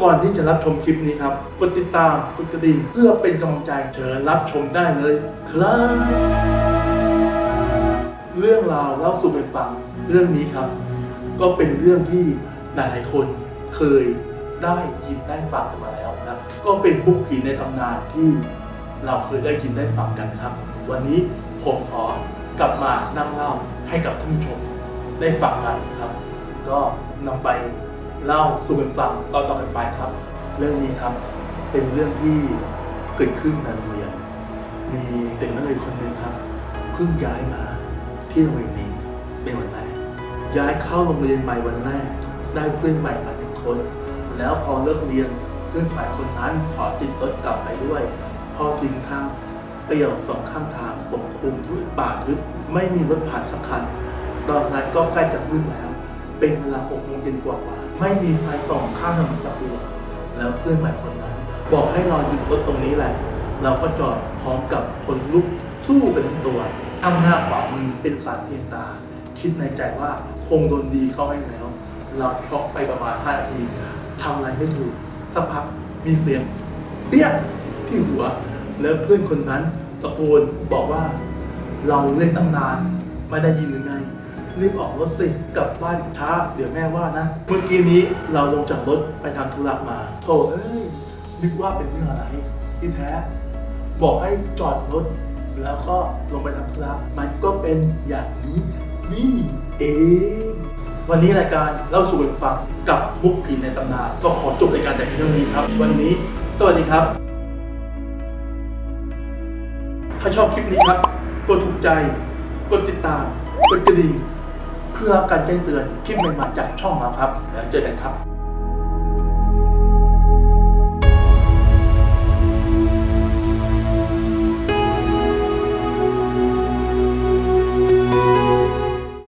ก่อนที่จะรับชมคลิปนี้ครับ กดติดตาม กดกระดิ่งเพื่อเป็นกำลังใจเชิญรับชมได้เลยครับ เรื่องราวเล่าสู่กันฟังเรื่องนี้ครับ ก็เป็นเรื่องที่หลายๆคนเคยได้ยินได้ฟังกันมาแล้วนะครับ ก็เป็นบุกผีในตำนานที่เราเคยได้ยินได้ฟังกันนะครับ วันนี้ผมขอกลับมานั่งเล่าให้กับท่านผู้ชมได้ฟังกันนะครับ ก็นำไป เล่าสู่กันฟังต่อๆกันไปครับ เรื่องนี้ครับเป็นเรื่องที่เกิดขึ้นในโรงเรียน มีเด็กนักเรียนคนหนึ่งครับเพิ่งย้ายมาที่โรงเรียนนี้เป็นวันแรกย้ายเข้าโรงเรียนใหม่วันแรกได้เพื่อนใหม่มาหนึ่งคน แล้วพอเลิกเรียนเพื่อนใหม่คนนั้นขอติดรถกลับไปด้วย พอถึงทางเปลี่ยวสองข้างทางปกคลุมด้วยป่าทึบไม่มีรถผ่านสักคัน ตอนนั้นก็ใกล้จะมืดแล้ว เป็นเวลาหกโมงเย็นกว่า ไม่มีไฟส่องข้างถนนสักดวงแล้วเพื่อนใหม่คนนั้น บอกให้เราหยุดรถตรงนี้แหละ เราก็จอดพร้อมกับคนลุกสู้กันตัวข้างหน้าขวามือเป็นสารเพียงตา คิดในใจว่าคงโดนดีเข้าให้แล้ว เราช็อกไปประมาณ5นาทีทำอะไรไม่ถูกสักพักมีเสียงเปี้ยกที่หัว แล้วเพื่อนคนนั้นตะโกนบอกว่า เราเล่นตั้งนานไม่ได้ยินหรือไง รีบออกรถสิกลับบ้านช้าเดี๋ยวแม่ว่านะ เมื่อกี้นี้เราลงจากรถไปทำธุระมาโธ่เอ้ยนึกว่าเป็นเรื่องอะไรที่แท้ บอกให้จอดรถ แล้วก็ลงไปทำธุระมันก็เป็นอย่างนี้นี่เองวันนี้รายการเล่าสู่กันฟังกับมุกผีในตำนานก็ขอจบรายการแต่เพียงเท่านี้ครับ วันนี้ สวัสดีครับ ถ้าชอบคลิปนี้ครับ กดถูกใจ กดติดตาม กดกระดิ่ง เพื่อการแจ้งเตือนคลิปใหม่ๆจากช่องเราครับแล้วเจอกันครับ